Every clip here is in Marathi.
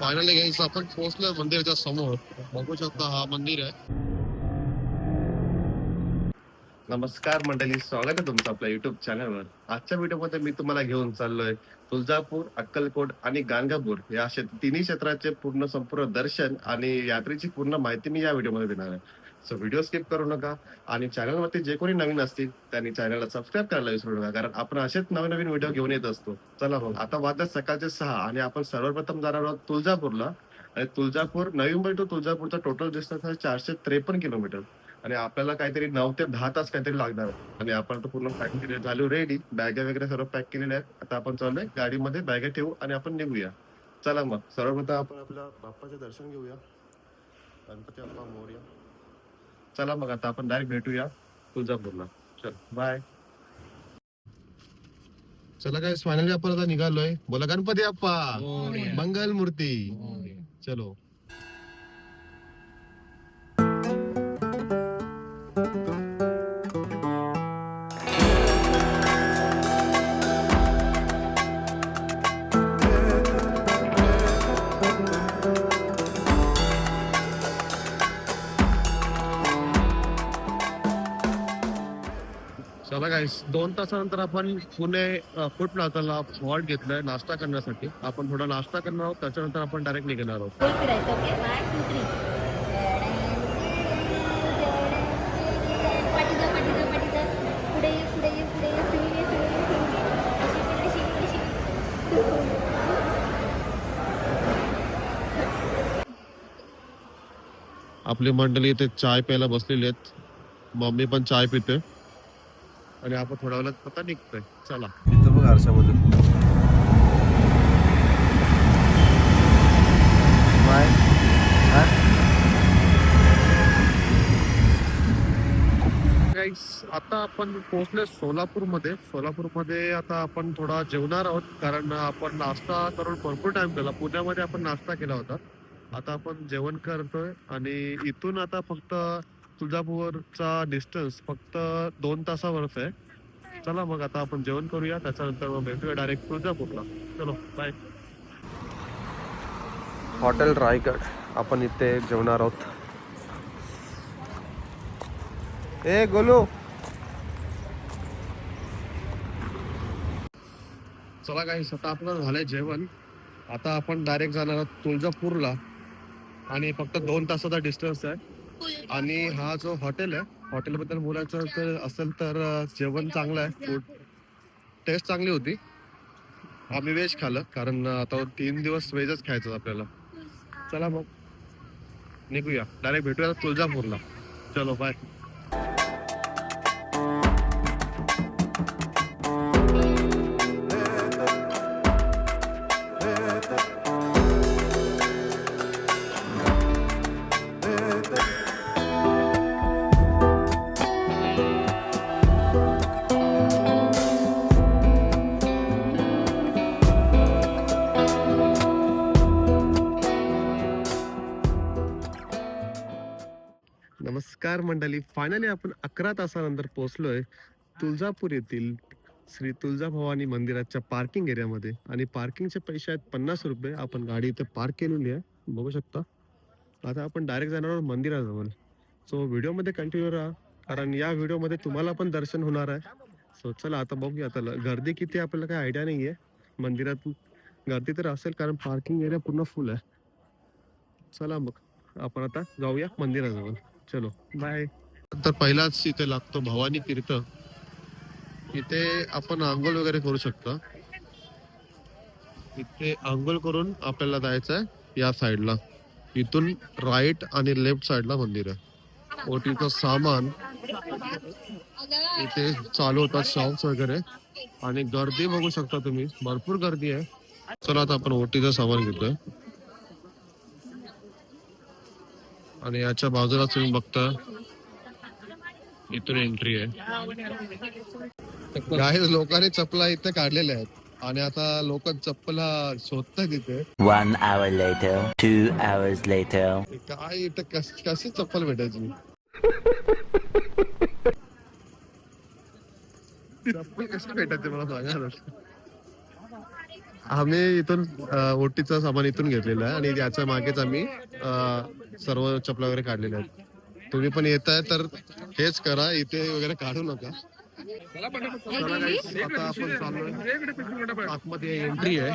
फायनल घ्यायचं आपण पोहोचलोय मंदिराच्या समोर. बघू शकता हा मंदिर आहे. नमस्कार मंडळी स्वागत आहे तुमचं आपल्या युट्यूब चॅनलवर आजच्या व्हिडिओमध्ये मी तुम्हाला घेऊन चाललोय तुळजापूर अक्कलकोट आणि गाणगापूर. या तिन्ही क्षेत्राचे पूर्ण संपूर्ण दर्शन आणि यात्रेची पूर्ण माहिती मी या व्हिडिओमध्ये देणार आहे. सो व्हिडिओ स्किप करू नका. आणि चॅनलवरती जे कोणी नवीन असतील त्यांनी चॅनलला सबस्क्राईब करायला विसरू नका. कारण आपण असेच नवीन नवीन व्हिडिओ घेऊन येत असतो. चला मग आता वाजतात सकाळचे सहा आणि आपण सर्वप्रथम जाणार आहोत तुळजापूरला. आणि तुळजापूर नवी मुंबई टू तुळजापूरचा टोटल डिस्टन्स आहे चारशे त्रेपन्न किलोमीटर आणि आपल्याला काहीतरी नऊ ते दहा तास काहीतरी लागणार. आणि आपण आता पूर्ण पॅक केले झालो रेडी बॅगा वगैरे सर्व पॅक केलेल्या आहेत. आता आपण चाललोय गाडीमध्ये. बॅगा ठेवू आणि आपण निघूया. चला मग. सर्वप्रथम आपण आपल्या बाप्पाचे दर्शन घेऊया. गणपती बाप्पा मोर्या. चला मग आता आपण डायरेक्ट भेटूया तुळजापूरला. चल. बाय चला काय फायनली आपण आता निघालोय. बोला गणपती बाप्पा मंगल मूर्ती चलो. चला काय दोन तासानंतर आपण पुणे फूड प्लाझाला हॉल्ट घेतलाय नाश्ता करण्यासाठी. आपण थोडा नाश्ता करणार आहोत त्याच्यानंतर आपण डायरेक्ट निघणार आहोत. आपली मंडळी इथे चाय प्यायला बसलेली आहेत. मम्मी पण चाय पिते. आणि आपण थोड्या वेळात पता निघतोय. चला. इथं बघ आरशामधून बाय. आता आपण पोहोचले सोलापूरमध्ये सोलापूरमध्ये आता आपण थोडा जेवणार आहोत. कारण आपण नाश्ता करून भरपूर टाइम केला. पुण्यामध्ये आपण नाश्ता केला होता. आता आपण जेवण करतोय आणि इथून आता फक्त तुळजापूरचा डिस्टन्स फक्त दोन तासावरच आहे. चला मग आता आपण जेवण करूया त्याच्यानंतर मग भेटूया डायरेक्ट तुळजापूरला. चलो बाय हॉटेल रायगड. आपण इथे जेवणार आहोत. ए गोलू! चला काही आता आपलं झालंय जेवण. आता आपण डायरेक्ट जाणार आहोत तुळजापूरला. आणि फक्त दोन तासाचा डिस्टन्स आहे. आणि हा जो हॉटेल आहे हॉटेलबद्दल बोलायचं तर असेल तर जेवण चांगलं आहे फूड टेस्ट चांगली होती. आम्ही व्हेज खाल्लं कारण आता तीन दिवस व्हेजच खायचं आपल्याला. चला मग. निघूया. डायरेक्ट भेटूया तुळजापूरला. चलो बाय नमस्कार मंडळी फायनली आपण अकरा तासानंतर पोहोचलोय तुळजापूर येथील श्री तुळजा भवानी मंदिराच्या पार्किंग एरियामध्ये आणि पार्किंगचे पैसे आहेत पन्नास रुपये. आपण गाडी इथे पार्क केलेली आहे. बघू शकता. आता आपण डायरेक्ट जाणार आहोत मंदिराजवळ. सो व्हिडिओमध्ये कंटिन्यू राहा. कारण या व्हिडिओमध्ये तुम्हाला पण दर्शन होणार आहे. सो चला आता बघूया. आता गर्दी किती आपल्याला काही आयडिया नाही आहे मंदिरात गर्दी तर असेल कारण पार्किंग एरिया पूर्ण फुल आहे. चला मग. आपण आता जाऊया मंदिराजवळ. चलो बाय तर पहिलाच इथे लागतो भवानी तीर्थ. इथे आपण आंघोळ वगैरे करू शकतो. इथे आंघोळ करून आपल्याला जायचं आहे या साईडला इथून राईट आणि लेफ्ट साईडला मंदिर आहे. ओटीचं सामान इथे चालू होतात शॉप्स वगैरे. आणि गर्दी बघू शकता तुम्ही. भरपूर गर्दी आहे. चला आता आपण ओटीचं सामान घेतोय. आणि याच्या बाजूला तुम्ही बघता इथून एंट्री आहे. काही लोकांनी चपला इथे काढलेल्या आहेत. आणि आता लोक चप्पला शोधतात इथे. One hour later, two hours later. काय इथे कस कशी चप्पल भेटायची? चप्पल कशी भेटायची मला सांगा आम्ही इथून ओटीचं सामान इथून घेतलेलं आहे आणि याच्या मागेच आम्ही सर्व चपला वगैरे काढलेल्या आहेत. तुम्ही पण येत आहे तर हेच करा इथे वगैरे काढू नका. आता आपण आतमध्ये एंट्री आहे.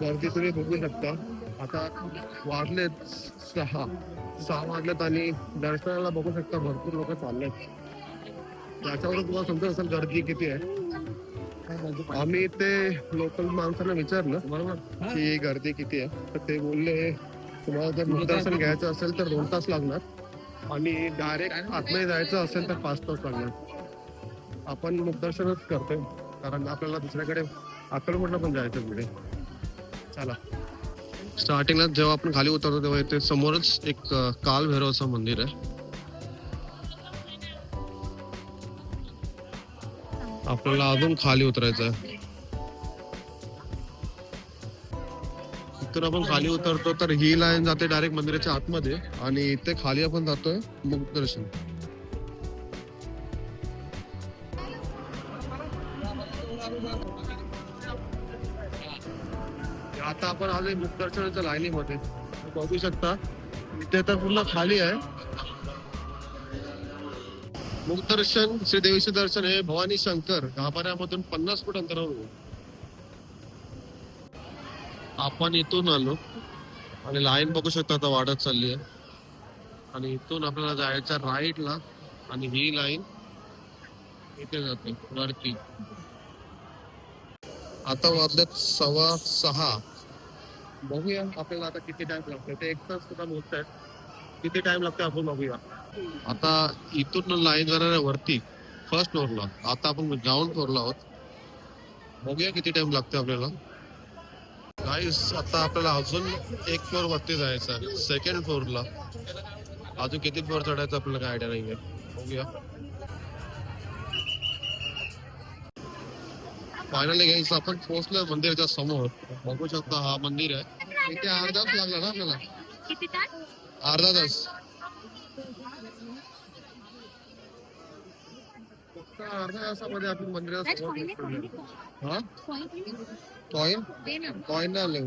गर्दी तुम्ही बघू शकता. आता वाजलेत सहा. सहा वाजलेत आणि दर्शनाला बघू शकता भरपूर लोक चाललेत. त्याच्यावरून तुम्हाला समजत असेल गर्दी किती आहे. आम्ही ते लोकल माणसांना विचारलं बरोबर. की गर्दी किती आहे? तर ते बोलले तुम्हाला जर मुखदर्शन घ्यायचं असेल तर दोन तास लागणार. आणि डायरेक्ट आतमध्ये जायचं असेल तर पाच तास लागणार. आपण मुखदर्शनच करतोय कारण आपल्याला दुसऱ्याकडे अक्कलकोटला पण जायचं पुढे. चला. स्टार्टिंगला जेव्हा आपण खाली उतरतो तेव्हा इथे समोरच एक काल भैरवचं मंदिर आहे. आपल्याला अजून खाली उतरायचं आहे. तर आपण खाली उतरतो तर ही लाईन जाते डायरेक्ट मंदिराच्या आतमध्ये आणि इथे खाली आपण जातोय मुखदर्शन आता आपण आलोय मुखदर्शनाच्या लाईनीमध्ये. बघू शकता. इथे तर पूर्ण खाली आहे. मुखदर्शन श्री देवीचे दर्शन हे भवानी शंकर गाभाऱ्यामधून पन्नास फूट अंतरावर आपण इथून आलो आणि लाईन बघू शकता आता वाढत चालली आहे. आणि इथून आपल्याला जायचं राईटला आणि ही लाईन इथे जाते वरती. आता वाजलेत सव्वा सहा. बघूया आपल्याला आता किती टाइम लागतो ते एक तास सुद्धा बोलत आहेत. किती टाइम लागतो आपण बघूया. आता इथून लाईन जाणार आहे वरती फर्स्ट फ्लोअरला आता आपण ग्राउंड फ्लोअरला आहोत. बघूया किती टाइम लागतो आपल्याला. गाईस आता आपल्याला अजून एक फ्लोअर वरती जायचं आहे. सेकंड फ्लोअरला अजून किती फ्लोअर चढायचं आपल्याला काय आयडिया नाही आहे बघूया. फायनली गाईस आपण पोहोचलोय मंदिराच्या समोर. बघू शकता हा मंदिर आहे. इथे अर्धा तास लागला ना आपल्याला? तास? अर्धा तास. फक्त अर्ध्या तासामध्ये आपण. हा? आले.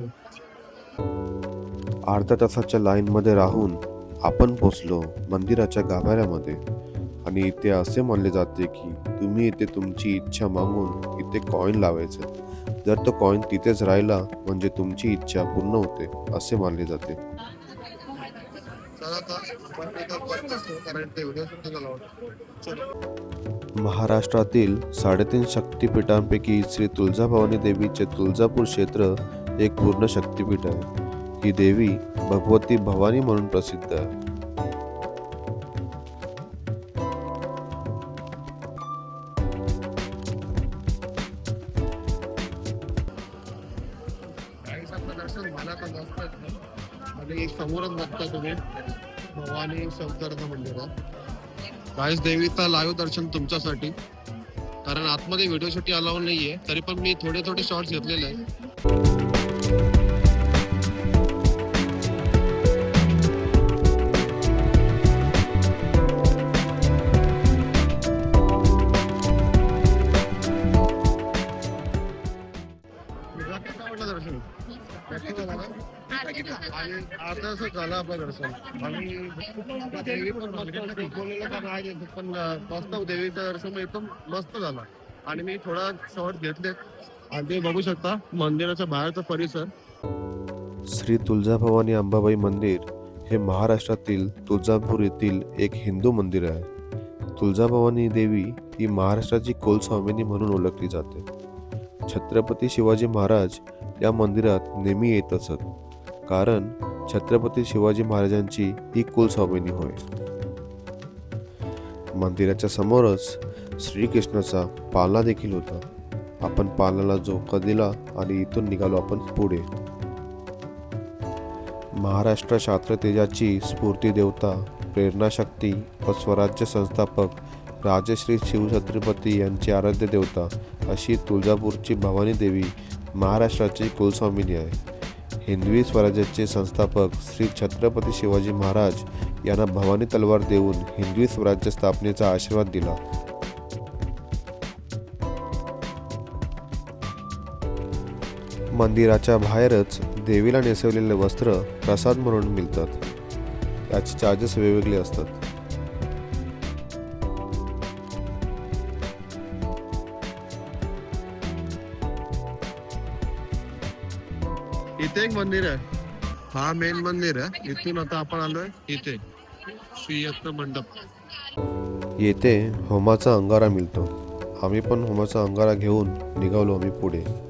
अर्ध्या तासाच्या लाईनमध्ये राहून आपण पोचलो मंदिराच्या गाभाऱ्यामध्ये. आणि इथे असे मानले जाते की तुम्ही इथे तुमची इच्छा मागून इथे कॉईन लावायचं. जर तो कॉईन तिथेच राहिला म्हणजे तुमची इच्छा पूर्ण होते असे मानले जाते. महाराष्ट्रातील साडेतीन शक्तिपीठांपैकी श्री तुळजाभवानी देवीचे तुळजापूर क्षेत्र एक पूर्ण शक्तिपीठ आहे. ही देवी भगवती भवानी म्हणून प्रसिद्ध आहे. आणि शंकरचं मंदिर आहे. काहीच देवीचं लाईव्ह दर्शन तुमच्यासाठी. कारण आतमध्ये व्हिडिओ शूटिंग अलाउड नाहीये. तरी पण मी थोडे थोडे शॉर्ट्स घेतलेले आहे आणि अर्धा तास झालं आपल्या दर्शन आणि पण मस्त नाही पण मस्त देवीचं दर्शन एकदम मस्त झालं आणि मी थोडा शॉर्ट घेतले आणि ते बघू शकता मंदिराच्या बाहेरचा परिसर श्री तुळजाभवानी अंबाबाई मंदिर हे महाराष्ट्रातील तुळजापूर येथील एक हिंदू मंदिर आहे. तुळजाभवानी देवी ही महाराष्ट्राची कुलस्वामिनी म्हणून ओळखली जाते. छत्रपती शिवाजी महाराज या मंदिरात नेहमी येत असत. कारण छत्रपती शिवाजी महाराजांची ही कुलस्वामिनी होय. मंदिराच्या समोरच श्रीकृष्णाचा पाला देखील होता. आपण पालाला झोका दिला आणि इथून निघालो आपण पुढे. महाराष्ट्र शास्त्र तेजाची स्फूर्ती देवता प्रेरणाशक्ती व स्वराज्य संस्थापक राजश्री शिवछत्रपती यांची आराध्य देवता अशी तुळजापूरची भवानी देवी महाराष्ट्राची कुलस्वामिनी आहे हिंदवी स्वराज्याचे संस्थापक श्री छत्रपती शिवाजी महाराज यांना भवानी तलवार देऊन हिंदवी स्वराज्य स्थापनेचा आशीर्वाद दिला. मंदिराच्या बाहेरच देवीला नेसवलेले वस्त्र प्रसाद म्हणून मिळतात. याचे चार्जेस वेगवेगळे असतात. एक मंदिर आहे. हा मेन मंदिर आहे. इथून आता आपण आलोय इथे. श्रीयत्न मंडप. येथे होमाचा अंगारा मिळतो. आम्ही पण होमाचा अंगारा घेऊन निघालो आम्ही पुढे.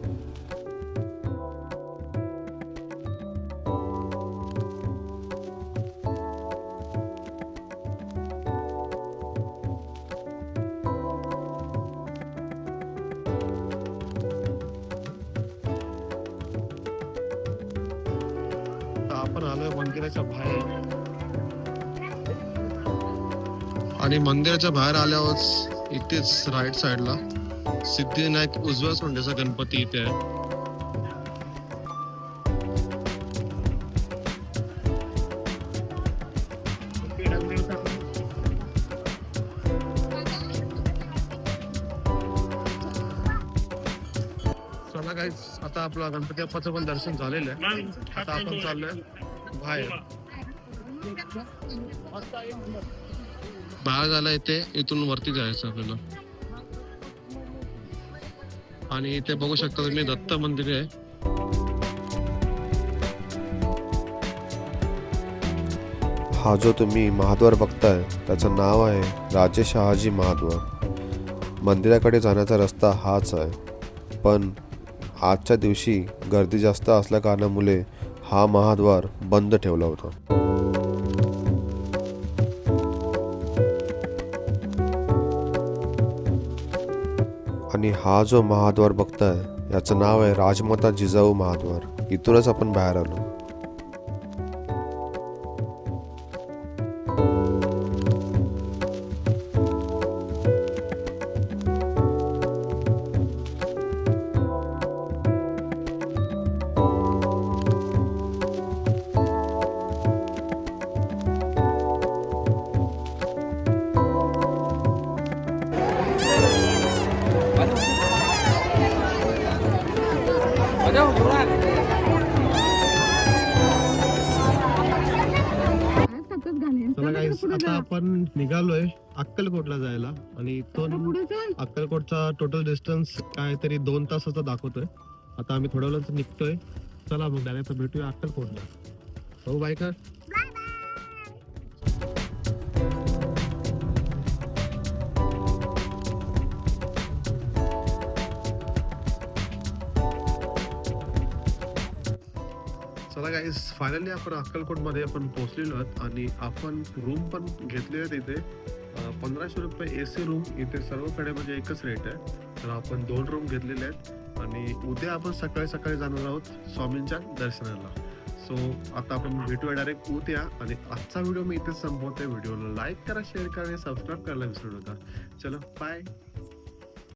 मंदिराच्या बाहेर आल्यावर इथेच राईट साइडला सिद्धिविनायक उजव्या सोंडेचा गणपती इथे आहे. चला आता आपला गणपती बाप्पाचं पण दर्शन झालेलं आहे. आता आपण चाललोय बाहेर. बाहेर आला इथे इथून वरती जायचं आपल्याला. आणि इथे बघू शकता तुम्ही दत्त मंदिर आहे. हा जो तुम्ही महाद्वार बघताय त्याचं नाव आहे राजे शहाजी महाद्वार. मंदिराकडे जाण्याचा रस्ता हाच आहे. पण आजच्या दिवशी गर्दी जास्त असल्या कारणामुळे हा महाद्वार बंद ठेवला होता. आणि हा जो महाद्वार बघताय याचं नाव आहे राजमाता जिजाऊ महाद्वार. इथूनच आपण बाहेर आलो. चला आता आपण निघालोय अक्कलकोटला जायला. आणि इथून अक्कलकोटचा टोटल डिस्टन्स काय तरी दोन तासाचा दाखवतोय. आता आम्ही थोड्या वेळाच निघतोय. चला मग डायरेक्ट भेटूया अक्कलकोटला. हो बायकर चला गाईस फायनली आपण अक्कलकोटमध्ये आपण पोहोचलेलो आहोत आणि आपण रूम पण घेतले आहेत इथे. पंधराशे रुपये ए सी रूम इथे सर्वकडे म्हणजे एकच रेट आहे. तर आपण दोन रूम घेतलेले आहेत आणि उद्या आपण सकाळी सकाळी जाणार आहोत स्वामींच्या दर्शनाला. सो आता आपण भेटूया डायरेक्ट उद्या आणि आजचा व्हिडिओ मी इथेच संपवतोय व्हिडिओला लाईक करा शेअर करा आणि सबस्क्राईब करायला विसरू नका. चलो बाय